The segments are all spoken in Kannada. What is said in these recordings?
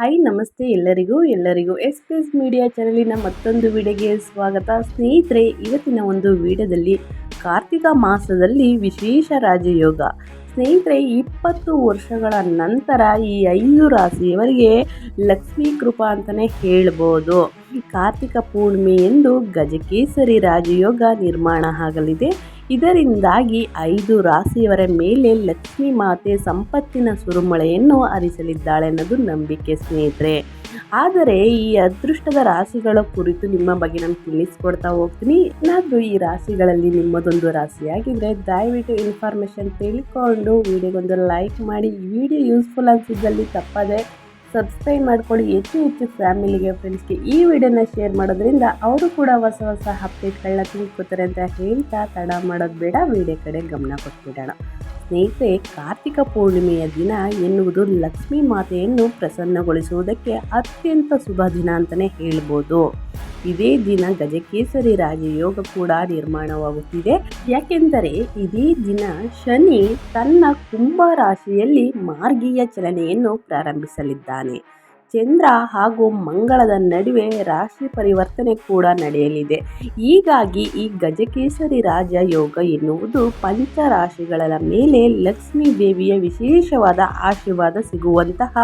ಹಾಯ್ ನಮಸ್ತೆ ಎಲ್ಲರಿಗೂ. ಎಲ್ಲರಿಗೂ ಎಸ್ ಪಿ ಎಸ್ ಮೀಡಿಯಾ ಚಾನಲಿನ ಮತ್ತೊಂದು ವಿಡಿಯೋಗೆ ಸ್ವಾಗತ. ಸ್ನೇಹಿತರೆ, ಇವತ್ತಿನ ಒಂದು ವಿಡಿಯೋದಲ್ಲಿ ಕಾರ್ತಿಕ ಮಾಸದಲ್ಲಿ ವಿಶೇಷ ರಾಜಯೋಗ. ಸ್ನೇಹಿತರೆ, ಇಪ್ಪತ್ತು ವರ್ಷಗಳ ನಂತರ ಈ ಐದು ರಾಶಿಯವರಿಗೆ ಲಕ್ಷ್ಮೀ ಕೃಪಾ ಅಂತಲೇ ಹೇಳ್ಬೋದು. ಕಾರ್ತಿಕ ಪೂರ್ಣಿಮೆ ಎಂದು ಗಜಕೇಸರಿ ರಾಜಯೋಗ ನಿರ್ಮಾಣ ಆಗಲಿದೆ. ಇದರಿಂದಾಗಿ ಐದು ರಾಶಿಯವರ ಮೇಲೆ ಲಕ್ಷ್ಮಿ ಮಾತೆ ಸಂಪತ್ತಿನ ಸುರುಮಳೆಯನ್ನು ಹರಿಸಲಿದ್ದಾಳೆ ಅನ್ನೋದು ನಂಬಿಕೆ ಸ್ನೇಹಿತರೆ. ಆದರೆ ಈ ಅದೃಷ್ಟದ ರಾಶಿಗಳ ಕುರಿತು ನಿಮ್ಮ ಬಗ್ಗೆ ನಾನು ತಿಳಿಸ್ಕೊಡ್ತಾ ಹೋಗ್ತೀನಿ. ಏನಾದರೂ ಈ ರಾಶಿಗಳಲ್ಲಿ ನಿಮ್ಮದೊಂದು ರಾಶಿಯಾಗಿದ್ದರೆ ದಯವಿಟ್ಟು ಇನ್ಫಾರ್ಮೇಷನ್ ತಿಳ್ಕೊಂಡು, ವಿಡಿಯೋಗೊಂದು ಲೈಕ್ ಮಾಡಿ. ವಿಡಿಯೋ ಯೂಸ್ಫುಲ್ ಅನಿಸಿದ್ದಲ್ಲಿ ತಪ್ಪದೆ ಸಬ್ಸ್ಕ್ರೈಬ್ ಮಾಡ್ಕೊಳ್ಳಿ. ಹೆಚ್ಚು ಹೆಚ್ಚು ಫ್ಯಾಮಿಲಿಗೆ ಫ್ರೆಂಡ್ಸ್ಗೆ ಈ ವಿಡಿಯೋನ ಶೇರ್ ಮಾಡೋದ್ರಿಂದ ಅವರು ಕೂಡ ಹೊಸ ಹೊಸ ಅಪ್ಡೇಟ್ಗಳನ್ನ ತಿಳ್ಕೊತಾರೆ ಅಂತ ಹೇಳ್ತಾ ತಡ ಮಾಡೋದು ಬೇಡ. ವಿಡಿಯೋ ಕಡೆ ಗಮನ ಕೊಟ್ಬಿಡೋಣ. ಸ್ನೇಹಿತರೆ, ಕಾರ್ತಿಕ ಪೂರ್ಣಿಮೆಯ ದಿನ ಎನ್ನುವುದು ಲಕ್ಷ್ಮೀ ಮಾತೆಯನ್ನು ಪ್ರಸನ್ನಗೊಳಿಸುವುದಕ್ಕೆ ಅತ್ಯಂತ ಶುಭ ದಿನ ಅಂತಲೇ ಹೇಳ್ಬೋದು. ಇದೇ ದಿನ ಗಜಕೇಸರಿ ರಾಜಯೋಗ ಕೂಡ ನಿರ್ಮಾಣವಾಗುತ್ತಿದೆ. ಯಾಕೆಂದರೆ ಇದೇ ದಿನ ಶನಿ ತನ್ನ ಕುಂಭ ರಾಶಿಯಲ್ಲಿ ಮಾರ್ಗೀಯ ಚಲನೆಯನ್ನು ಪ್ರಾರಂಭಿಸಲಿದ್ದಾನೆ. ಚಂದ್ರ ಹಾಗೂ ಮಂಗಳದ ನಡುವೆ ರಾಶಿ ಪರಿವರ್ತನೆ ಕೂಡ ನಡೆಯಲಿದೆ. ಹೀಗಾಗಿ ಈ ಗಜಕೇಸರಿ ರಾಜ ಯೋಗ ಎನ್ನುವುದು ಪಂಚರಾಶಿಗಳ ಮೇಲೆ ಲಕ್ಷ್ಮೀ ದೇವಿಯ ವಿಶೇಷವಾದ ಆಶೀರ್ವಾದ ಸಿಗುವಂತಹ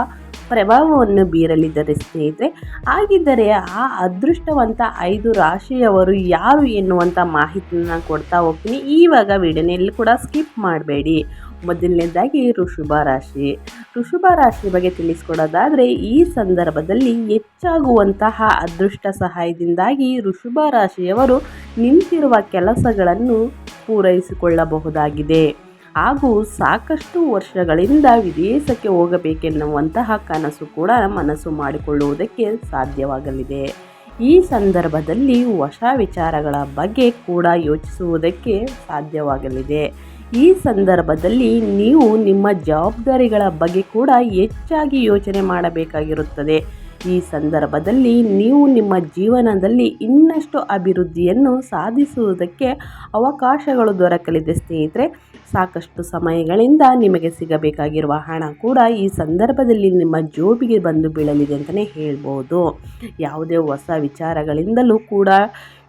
ಪ್ರಭಾವವನ್ನು ಬೀರಲಿದ್ದಾರೆ ಸ್ನೇಹಿತರೆ. ಹಾಗಿದ್ದರೆ ಆ ಅದೃಷ್ಟವಂತ ಐದು ರಾಶಿಯವರು ಯಾರು ಎನ್ನುವಂಥ ಮಾಹಿತಿಯನ್ನು ಕೊಡ್ತಾ ಹೋಗ್ತೀನಿ. ಈವಾಗ ವಿಡಿಯೋನಲ್ಲಿ ಕೂಡ ಸ್ಕಿಪ್ ಮಾಡಬೇಡಿ. ಮೊದಲನೇದಾಗಿ ಋಷಭ ರಾಶಿ. ಋಷಭ ರಾಶಿ ಬಗ್ಗೆ ತಿಳಿಸ್ಕೊಡೋದಾದರೆ, ಈ ಸಂದರ್ಭದಲ್ಲಿ ಹೆಚ್ಚಾಗುವಂತಹ ಅದೃಷ್ಟ ಸಹಾಯದಿಂದಾಗಿ ಋಷಭ ರಾಶಿಯವರು ನಿಂತಿರುವ ಕೆಲಸಗಳನ್ನು ಪೂರೈಸಿಕೊಳ್ಳಬಹುದಾಗಿದೆ. ಹಾಗೂ ಸಾಕಷ್ಟು ವರ್ಷಗಳಿಂದ ವಿದೇಶಕ್ಕೆ ಹೋಗಬೇಕೆನ್ನುವಂತಹ ಕನಸು ಕೂಡ ಮನಸ್ಸು ಮಾಡಿಕೊಳ್ಳುವುದಕ್ಕೆ ಸಾಧ್ಯವಾಗಲಿದೆ. ಈ ಸಂದರ್ಭದಲ್ಲಿ ಹೊಸ ವಿಚಾರಗಳ ಬಗ್ಗೆ ಕೂಡ ಯೋಚಿಸುವುದಕ್ಕೆ ಸಾಧ್ಯವಾಗಲಿದೆ. ಈ ಸಂದರ್ಭದಲ್ಲಿ ನೀವು ನಿಮ್ಮ ಜವಾಬ್ದಾರಿಗಳ ಬಗ್ಗೆ ಕೂಡ ಹೆಚ್ಚಾಗಿ ಯೋಚನೆ ಮಾಡಬೇಕಾಗಿರುತ್ತದೆ. ಈ ಸಂದರ್ಭದಲ್ಲಿ ನೀವು ನಿಮ್ಮ ಜೀವನದಲ್ಲಿ ಇನ್ನಷ್ಟು ಅಭಿವೃದ್ಧಿಯನ್ನು ಸಾಧಿಸುವುದಕ್ಕೆ ಅವಕಾಶಗಳು ದೊರಕಲಿದೆ ಸ್ನೇಹಿತರೆ. ಸಾಕಷ್ಟು ಸಮಯಗಳಿಂದ ನಿಮಗೆ ಸಿಗಬೇಕಾಗಿರುವ ಹಣ ಕೂಡ ಈ ಸಂದರ್ಭದಲ್ಲಿ ನಿಮ್ಮ ಜೋಬಿಗೆ ಬಂದು ಬೀಳಲಿದೆ ಅಂತಲೇ ಹೇಳ್ಬೋದು. ಯಾವುದೇ ಹೊಸ ವಿಚಾರಗಳಿಂದಲೂ ಕೂಡ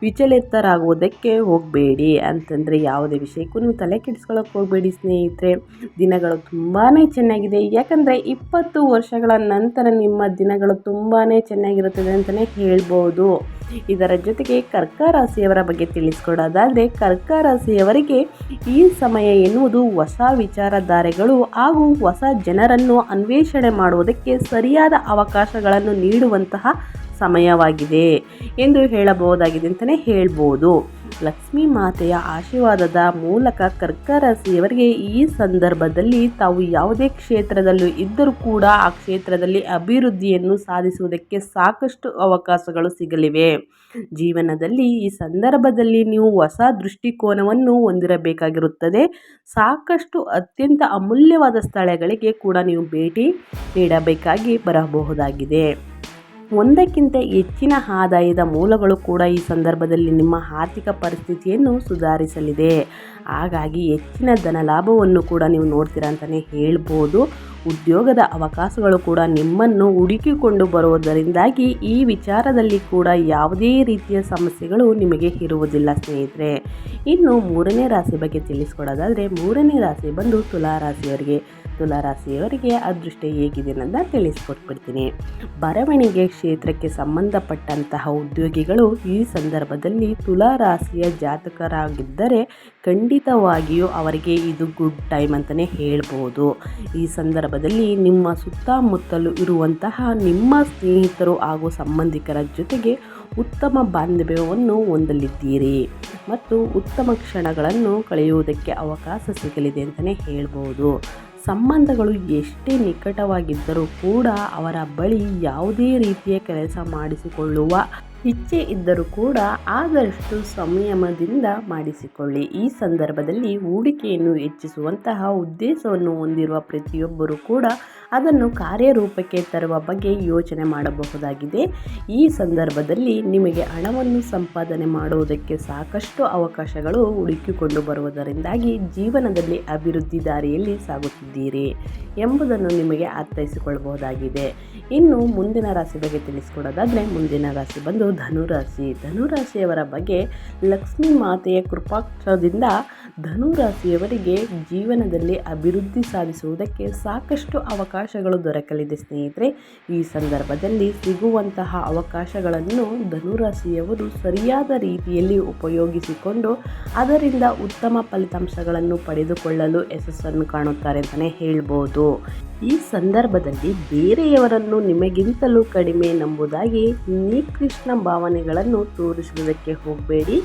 ವಿಚಲಿತರಾಗುವುದಕ್ಕೆ ಹೋಗಬೇಡಿ ಅಂತಂದರೆ ಯಾವುದೇ ವಿಷಯಕ್ಕೂ ನೀವು ತಲೆ ಕೆಡಿಸ್ಕೊಳ್ಳೋಕೆ ಹೋಗಬೇಡಿ ಸ್ನೇಹಿತರೆ. ದಿನಗಳು ತುಂಬಾ ಚೆನ್ನಾಗಿದೆ. ಯಾಕಂದರೆ ಇಪ್ಪತ್ತು ವರ್ಷಗಳ ನಂತರ ನಿಮ್ಮ ದಿನಗಳು ತುಂಬಾ ಚೆನ್ನಾಗಿರುತ್ತದೆ ಅಂತಲೇ ಹೇಳ್ಬೋದು. ಇದರ ಜೊತೆಗೆ ಕರ್ಕ ರಾಶಿಯವರ ಬಗ್ಗೆ ತಿಳಿಸ್ಕೊಡೋದಾದರೆ ಕರ್ಕ ರಾಶಿಯವರಿಗೆ ಈ ಸಮಯ ಎನ್ನುವುದು ಹೊಸ ವಿಚಾರಧಾರೆಗಳು ಹಾಗೂ ಹೊಸ ಜನರನ್ನು ಅನ್ವೇಷಣೆ ಮಾಡುವುದಕ್ಕೆ ಸರಿಯಾದ ಅವಕಾಶಗಳನ್ನು ನೀಡುವಂತಹ ಸಮಯವಾಗಿದೆ. ಎಂದು ಹೇಳಬಹುದಾಗಿದೆ ಅಂತಲೇ ಹೇಳ್ಬೋದು. ಲಕ್ಷ್ಮೀ ಮಾತೆಯ ಆಶೀರ್ವಾದದ ಮೂಲಕ ಕರ್ಕ ರಾಶಿಯವರಿಗೆ ಈ ಸಂದರ್ಭದಲ್ಲಿ ತಾವು ಯಾವುದೇ ಕ್ಷೇತ್ರದಲ್ಲೂ ಇದ್ದರೂ ಕೂಡ ಆ ಕ್ಷೇತ್ರದಲ್ಲಿ ಅಭಿವೃದ್ಧಿಯನ್ನು ಸಾಧಿಸುವುದಕ್ಕೆ ಸಾಕಷ್ಟು ಅವಕಾಶಗಳು ಸಿಗಲಿವೆ. ಜೀವನದಲ್ಲಿ ಈ ಸಂದರ್ಭದಲ್ಲಿ ನೀವು ಹೊಸ ದೃಷ್ಟಿಕೋನವನ್ನು ಹೊಂದಿರಬೇಕಾಗಿರುತ್ತದೆ. ಸಾಕಷ್ಟು ಅತ್ಯಂತ ಅಮೂಲ್ಯವಾದ ಸ್ಥಳಗಳಿಗೆ ಕೂಡ ನೀವು ಭೇಟಿ ನೀಡಬೇಕಾಗಿ ಬರಬಹುದಾಗಿದೆ. ಒಂದಕ್ಕಿಂತ ಹೆಚ್ಚಿನ ಆದಾಯದ ಮೂಲಗಳು ಕೂಡ ಈ ಸಂದರ್ಭದಲ್ಲಿ ನಿಮ್ಮ ಆರ್ಥಿಕ ಪರಿಸ್ಥಿತಿಯನ್ನು ಸುಧಾರಿಸಲಿದೆ. ಹಾಗಾಗಿ ಹೆಚ್ಚಿನ ಧನ ಲಾಭವನ್ನು ಕೂಡ ನೀವು ನೋಡ್ತೀರಾ ಅಂತಲೇ ಹೇಳ್ಬೋದು. ಉದ್ಯೋಗದ ಅವಕಾಶಗಳು ಕೂಡ ನಿಮ್ಮನ್ನು ಹುಡುಕಿಕೊಂಡು ಬರುವುದರಿಂದಾಗಿ ಈ ವಿಚಾರದಲ್ಲಿ ಕೂಡ ಯಾವುದೇ ರೀತಿಯ ಸಮಸ್ಯೆಗಳು ನಿಮಗೆ ಇರುವುದಿಲ್ಲ ಸ್ನೇಹಿತರೆ. ಇನ್ನು ಮೂರನೇ ರಾಶಿ ಬಗ್ಗೆ ತಿಳಿಸ್ಕೊಡೋದಾದರೆ ಮೂರನೇ ರಾಶಿ ಬಂದು ತುಲಾ ರಾಶಿಯವರಿಗೆ ತುಲಾರಾಶಿಯವರಿಗೆ ಅದೃಷ್ಟ ಹೇಗಿದೆ ಅಂತ ತಿಳಿಸ್ಕೊಟ್ಬಿಡ್ತೀನಿ. ಬರವಣಿಗೆ ಕ್ಷೇತ್ರಕ್ಕೆ ಸಂಬಂಧಪಟ್ಟಂತಹ ಉದ್ಯೋಗಿಗಳು ಈ ಸಂದರ್ಭದಲ್ಲಿ ತುಲಾರಾಶಿಯ ಜಾತಕರಾಗಿದ್ದರೆ ಖಂಡಿತವಾಗಿಯೂ ಅವರಿಗೆ ಇದು ಗುಡ್ ಟೈಮ್ ಅಂತಲೇ ಹೇಳ್ಬೋದು. ಈ ಸಂದರ್ಭದಲ್ಲಿ ನಿಮ್ಮ ಸುತ್ತಮುತ್ತಲು ಇರುವಂತಹ ನಿಮ್ಮ ಸ್ನೇಹಿತರು ಹಾಗೂ ಸಂಬಂಧಿಕರ ಜೊತೆಗೆ ಉತ್ತಮ ಬಾಂಧವ್ಯವನ್ನು ಹೊಂದಲಿದ್ದೀರಿ ಮತ್ತು ಉತ್ತಮ ಕ್ಷಣಗಳನ್ನು ಕಳೆಯುವುದಕ್ಕೆ ಅವಕಾಶ ಸಿಗಲಿದೆ ಅಂತಲೇ ಹೇಳ್ಬೋದು. ಸಂಬಂಧಗಳು ಎಷ್ಟೇ ನಿಕಟವಾಗಿದ್ದರೂ ಕೂಡ ಅವರ ಬಳಿ ಯಾವುದೇ ರೀತಿಯ ಕೆಲಸ ಮಾಡಿಸಿಕೊಳ್ಳುವ ಇಚ್ಛೆ ಇದ್ದರೂ ಕೂಡ ಆದಷ್ಟು ಸಂಯಮದಿಂದ ಮಾಡಿಸಿಕೊಳ್ಳಿ. ಈ ಸಂದರ್ಭದಲ್ಲಿ ಹೂಡಿಕೆಯನ್ನು ಹೆಚ್ಚಿಸುವಂತಹ ಉದ್ದೇಶವನ್ನು ಹೊಂದಿರುವ ಪ್ರತಿಯೊಬ್ಬರೂ ಕೂಡ ಅದನ್ನು ಕಾರ್ಯರೂಪಕ್ಕೆ ತರುವ ಬಗ್ಗೆ ಯೋಚನೆ ಮಾಡಬಹುದಾಗಿದೆ. ಈ ಸಂದರ್ಭದಲ್ಲಿ ನಿಮಗೆ ಹಣವನ್ನು ಸಂಪಾದನೆ ಮಾಡುವುದಕ್ಕೆ ಸಾಕಷ್ಟು ಅವಕಾಶಗಳು ಹುಡುಕಿಕೊಂಡು ಬರುವುದರಿಂದಾಗಿ ಜೀವನದಲ್ಲಿ ಅಭಿವೃದ್ಧಿ ದಾರಿಯಲ್ಲಿ ಸಾಗುತ್ತಿದ್ದೀರಿ ಎಂಬುದನ್ನು ನಿಮಗೆ ಅರ್ಥೈಸಿಕೊಳ್ಳಬಹುದಾಗಿದೆ. ಇನ್ನು ಮುಂದಿನ ರಾಶಿ ಬಗ್ಗೆ ತಿಳಿಸಿಕೊಡೋದಾದರೆ, ಮುಂದಿನ ರಾಶಿ ಬಂದು ಧನುರಾಶಿ. ಧನುರಾಶಿಯವರ ಬಗ್ಗೆ ಲಕ್ಷ್ಮೀ ಮಾತೆಯ ಕೃಪಾಕ್ಷದಿಂದ ಧನುರಾಶಿಯವರಿಗೆ ಜೀವನದಲ್ಲಿ ಅಭಿವೃದ್ಧಿ ಸಾಧಿಸುವುದಕ್ಕೆ ಸಾಕಷ್ಟು ಅವಕಾಶಗಳು ದೊರಕಲಿದೆ, ಸ್ನೇಹಿತರೆ. ಈ ಸಂದರ್ಭದಲ್ಲಿ ಸಿಗುವಂತಹ ಅವಕಾಶಗಳನ್ನು ಧನುರಾಶಿಯವರು ಸರಿಯಾದ ರೀತಿಯಲ್ಲಿ ಉಪಯೋಗಿಸಿಕೊಂಡು ಅದರಿಂದ ಉತ್ತಮ ಫಲಿತಾಂಶಗಳನ್ನು ಪಡೆದುಕೊಳ್ಳಲು ಯಶಸ್ಸನ್ನು ಕಾಣುತ್ತಾರೆ ಅಂತಲೇ ಹೇಳ್ಬೋದು. ಈ ಸಂದರ್ಭದಲ್ಲಿ ಬೇರೆಯವರನ್ನು ನಿಮಗಿಂತಲೂ ಕಡಿಮೆ ನಂಬುದಾಗಿ ನಿಕೃಷ್ಣ ಭಾವನೆಗಳನ್ನು ತೋರಿಸುವುದಕ್ಕೆ ಹೋಗಬೇಡಿ.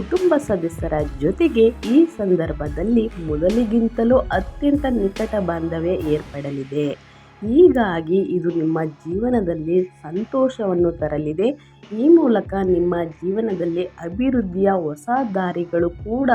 ಕುಟುಂಬ ಸದಸ್ಯರ ಜೊತೆಗೆ ಈ ಸಂದರ್ಭದಲ್ಲಿ ಮೊದಲಿಗಿಂತಲೂ ಅತ್ಯಂತ ನಿಕಟ ಬಾಂಧವ್ಯ ಏರ್ಪಡಲಿದೆ. ಹೀಗಾಗಿ ಇದು ನಿಮ್ಮ ಜೀವನದಲ್ಲಿ ಸಂತೋಷವನ್ನು ತರಲಿದೆ. ಈ ಮೂಲಕ ನಿಮ್ಮ ಜೀವನದಲ್ಲಿ ಅಭಿವೃದ್ಧಿಯ ಹೊಸ ದಾರಿಗಳು ಕೂಡ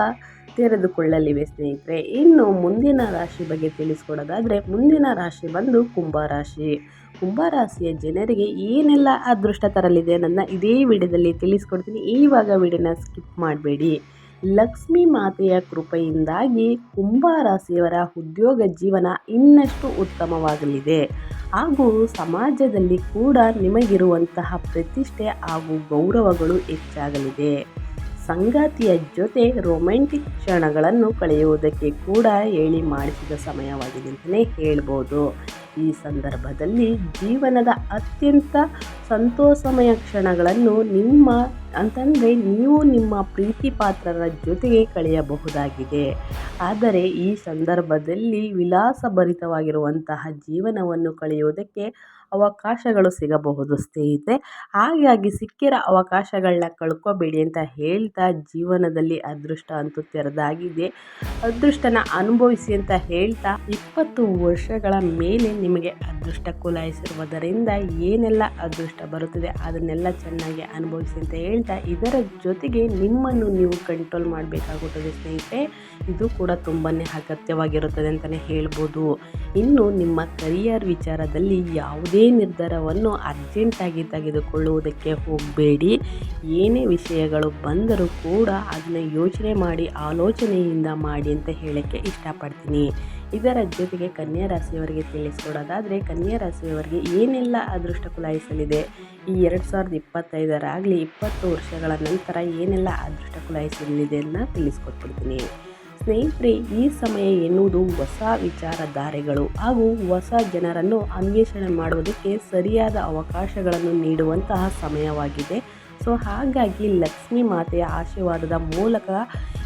ತೆರೆದುಕೊಳ್ಳಲಿವೆ ಸ್ನೇಹಿತರೆ. ಇನ್ನು ಮುಂದಿನ ರಾಶಿ ಬಗ್ಗೆ ತಿಳಿಸ್ಕೊಡೋದಾದರೆ, ಮುಂದಿನ ರಾಶಿ ಬಂದು ಕುಂಭರಾಶಿ ಕುಂಭರಾಶಿಯ ಜನರಿಗೆ ಏನೆಲ್ಲ ಅದೃಷ್ಟ ತರಲಿದೆ ನನ್ನ ಇದೇ ವಿಡಿಯೋದಲ್ಲಿ ತಿಳಿಸ್ಕೊಡ್ತೀನಿ. ಈವಾಗ ವಿಡಿಯೋನ ಸ್ಕಿಪ್ ಮಾಡಬೇಡಿ. ಲಕ್ಷ್ಮೀ ಮಾತೆಯ ಕೃಪೆಯಿಂದಾಗಿ ಕುಂಭರಾಶಿಯವರ ಉದ್ಯೋಗ ಜೀವನ ಇನ್ನಷ್ಟು ಉತ್ತಮವಾಗಲಿದೆ. ಹಾಗೂ ಸಮಾಜದಲ್ಲಿ ಕೂಡ ನಿಮಗಿರುವಂತಹ ಪ್ರತಿಷ್ಠೆ ಹಾಗೂ ಗೌರವಗಳು ಹೆಚ್ಚಾಗಲಿದೆ. ಸಂಗಾತಿಯ ಜೊತೆ ರೊಮ್ಯಾಂಟಿಕ್ ಕ್ಷಣಗಳನ್ನು ಕಳೆಯುವುದಕ್ಕೆ ಕೂಡ ಹೇಳಿ ಮಾಡಿಸಿದ ಸಮಯವಾಗಿದೆ ಅಂತಲೇ ಹೇಳ್ಬೋದು. ಈ ಸಂದರ್ಭದಲ್ಲಿ ಜೀವನದ ಅತ್ಯಂತ ಸಂತೋಷಮಯ ಕ್ಷಣಗಳನ್ನು ನಿಮ್ಮ, ಅಂತಂದರೆ ನೀವು ನಿಮ್ಮ ಪ್ರೀತಿ ಪಾತ್ರರ ಜೊತೆಗೆ ಕಳೆಯಬಹುದಾಗಿದೆ. ಆದರೆ ಈ ಸಂದರ್ಭದಲ್ಲಿ ವಿಲಾಸಭರಿತವಾಗಿರುವಂತಹ ಜೀವನವನ್ನು ಕಳೆಯುವುದಕ್ಕೆ ಅವಕಾಶಗಳು ಸಿಗಬಹುದು ಸ್ನೇಹಿತೆ ಹಾಗಾಗಿ ಸಿಕ್ಕಿರೋ ಅವಕಾಶಗಳನ್ನ ಕಳ್ಕೊಬೇಡಿ ಅಂತ ಹೇಳ್ತಾ ಜೀವನದಲ್ಲಿ ಅದೃಷ್ಟ ಅಂತೂ ತೆರೆದಾಗಿದೆ. ಅದೃಷ್ಟನ ಅನುಭವಿಸಿ ಅಂತ ಹೇಳ್ತಾ ಇಪ್ಪತ್ತು ವರ್ಷಗಳ ಮೇಲೆ ನಿಮಗೆ ಅದೃಷ್ಟ ಕುಲಾಯಿಸಿರುವುದರಿಂದ ಏನೆಲ್ಲ ಅದೃಷ್ಟ ಬರುತ್ತದೆ ಅದನ್ನೆಲ್ಲ ಚೆನ್ನಾಗಿ ಅನುಭವಿಸಿ ಅಂತ ಹೇಳ್ತಾ ಇದರ ಜೊತೆಗೆ ನಿಮ್ಮನ್ನು ನೀವು ಕಂಟ್ರೋಲ್ ಮಾಡಬೇಕಾಗುತ್ತದೆ ಸ್ನೇಹಿತೆ ಇದು ಕೂಡ ತುಂಬಾ ಅಗತ್ಯವಾಗಿರುತ್ತದೆ ಅಂತಲೇ ಹೇಳ್ಬೋದು. ಇನ್ನು ನಿಮ್ಮ ಕರಿಯರ್ ವಿಚಾರದಲ್ಲಿ ಯಾವುದೇ ನಿರ್ಧಾರವನ್ನು ಅರ್ಜೆಂಟಾಗಿ ತೆಗೆದುಕೊಳ್ಳುವುದಕ್ಕೆ ಹೋಗಬೇಡಿ. ಏನೇ ವಿಷಯಗಳು ಬಂದರೂ ಕೂಡ ಅದನ್ನ ಯೋಚನೆ ಮಾಡಿ, ಆಲೋಚನೆಯಿಂದ ಮಾಡಿ ಅಂತ ಹೇಳೋಕ್ಕೆ ಇಷ್ಟಪಡ್ತೀನಿ. ಇದರ ಜೊತೆಗೆ ಕನ್ಯಾ ರಾಶಿಯವರಿಗೆ ತಿಳಿಸ್ಕೊಡೋದಾದರೆ, ಕನ್ಯಾ ರಾಶಿಯವರಿಗೆ ಏನೆಲ್ಲ ಅದೃಷ್ಟ ಕುಲಾಯಿಸಲಿದೆ? ಈ ಎರಡು ಸಾವಿರದ ಇಪ್ಪತ್ತೈದರಾಗಲಿ ಇಪ್ಪತ್ತು ವರ್ಷಗಳ ನಂತರ ಏನೆಲ್ಲ ಅದೃಷ್ಟ ಕುಲಾಯಿಸಲಿದೆ ಅಂತ ತಿಳಿಸ್ಕೊಟ್ಬಿಡ್ತೀನಿ. ಸ್ನೇಹಿತರೆ, ಈ ಸಮಯ ಎನ್ನುವುದು ಹೊಸ ವಿಚಾರಧಾರೆಗಳು ಹಾಗೂ ಹೊಸ ಜನರನ್ನು ಅನ್ವೇಷಣೆ ಮಾಡುವುದಕ್ಕೆ ಸರಿಯಾದ ಅವಕಾಶಗಳನ್ನು ನೀಡುವಂತಹ ಸಮಯವಾಗಿದೆ. ಸೊ, ಹಾಗಾಗಿ ಲಕ್ಷ್ಮೀ ಮಾತೆಯ ಆಶೀರ್ವಾದದ ಮೂಲಕ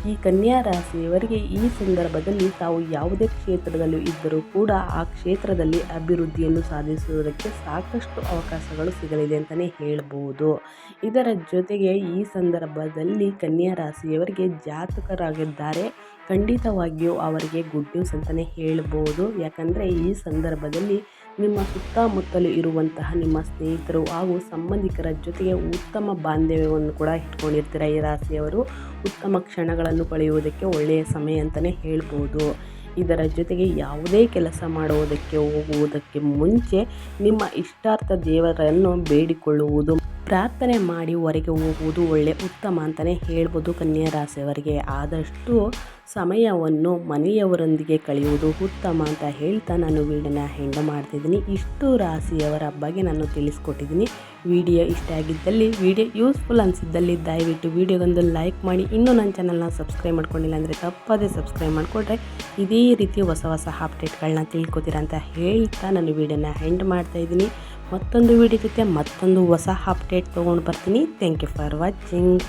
ಈ ಕನ್ಯಾ ರಾಶಿಯವರಿಗೆ ಈ ಸಂದರ್ಭದಲ್ಲಿ ತಾವು ಯಾವುದೇ ಕ್ಷೇತ್ರದಲ್ಲೂ ಇದ್ದರೂ ಕೂಡ ಆ ಕ್ಷೇತ್ರದಲ್ಲಿ ಅಭಿವೃದ್ಧಿಯನ್ನು ಸಾಧಿಸುವುದಕ್ಕೆ ಸಾಕಷ್ಟು ಅವಕಾಶಗಳು ಸಿಗಲಿದೆ ಅಂತಲೇ ಹೇಳ್ಬೋದು. ಇದರ ಜೊತೆಗೆ ಈ ಸಂದರ್ಭದಲ್ಲಿ ಕನ್ಯಾ ರಾಶಿಯವರಿಗೆ ಜಾತಕರಾಗಿದ್ದಾರೆ. ಖಂಡಿತವಾಗಿಯೂ ಅವರಿಗೆ ಗುಡ್ ನ್ಯೂಸ್ ಅಂತಲೇ ಹೇಳ್ಬೋದು. ಯಾಕಂದರೆ ಈ ಸಂದರ್ಭದಲ್ಲಿ ನಿಮ್ಮ ಸುತ್ತಮುತ್ತಲು ಇರುವಂತಹ ನಿಮ್ಮ ಸ್ನೇಹಿತರು ಹಾಗೂ ಸಂಬಂಧಿಕರ ಜೊತೆಗೆ ಉತ್ತಮ ಬಾಂಧವ್ಯವನ್ನು ಕೂಡ ಇಟ್ಕೊಂಡಿರ್ತೀರ ಈ ರಾಶಿಯವರು. ಉತ್ತಮ ಕ್ಷಣಗಳನ್ನು ಕಳೆಯುವುದಕ್ಕೆ ಒಳ್ಳೆಯ ಸಮಯ ಅಂತಲೇ ಹೇಳ್ಬೋದು. ಇದರ ಜೊತೆಗೆ ಯಾವುದೇ ಕೆಲಸ ಮಾಡುವುದಕ್ಕೆ ಹೋಗುವುದಕ್ಕೆ ಮುಂಚೆ ನಿಮ್ಮ ಇಷ್ಟಾರ್ಥ ದೇವರನ್ನು ಬೇಡಿಕೊಳ್ಳುವುದು ಪ್ರಾರ್ಥನೆ ಮಾಡಿ ಹೊರಗೆ ಹೋಗುವುದು ಒಳ್ಳೆ ಉತ್ತಮ ಅಂತಲೇ ಹೇಳ್ಬೋದು ರಾಶಿಯವರಿಗೆ ಆದಷ್ಟು ಸಮಯವನ್ನು ಮನೆಯವರೊಂದಿಗೆ ಕಳೆಯುವುದು ಉತ್ತಮ ಅಂತ ಹೇಳ್ತಾ ನಾನು ವೀಡಿಯೋನ ಹೆಂಡ ಮಾಡ್ತಿದ್ದೀನಿ. ಇಷ್ಟು ರಾಶಿಯವರ ಬಗ್ಗೆ ನಾನು ತಿಳಿಸ್ಕೊಟ್ಟಿದ್ದೀನಿ. ವಿಡಿಯೋ ಇಷ್ಟ ಆಗಿದ್ದಲ್ಲಿ, ವಿಡಿಯೋ ಯೂಸ್ಫುಲ್ ಅನಿಸಿದ್ದಲ್ಲಿ ದಯವಿಟ್ಟು ವಿಡಿಯೋಗೊಂದು ಲೈಕ್ ಮಾಡಿ. ಇನ್ನೂ ನನ್ನ ಚಾನಲ್ನ ಸಬ್ಸ್ಕ್ರೈಬ್ ಮಾಡ್ಕೊಂಡಿಲ್ಲ ಅಂದರೆ ತಪ್ಪದೇ ಸಬ್ಸ್ಕ್ರೈಬ್ ಮಾಡಿಕೊಟ್ರೆ ಇದೇ ರೀತಿ ಹೊಸ ಹೊಸ ಅಪ್ಡೇಟ್ಗಳನ್ನ ತಿಳ್ಕೊತೀರ ಅಂತ ಹೇಳ್ತಾ ನಾನು ವೀಡಿಯೋನ ಹೆಂಡ್ ಮಾಡ್ತಾಯಿದ್ದೀನಿ ಮತ್ತೊಂದು ವಿಡಿಯೋ ಜೊತೆ ಮತ್ತೊಂದು ಹೊಸ ಅಪ್ಡೇಟ್ ತೊಗೊಂಡು ಬರ್ತೀನಿ. Thank you for watching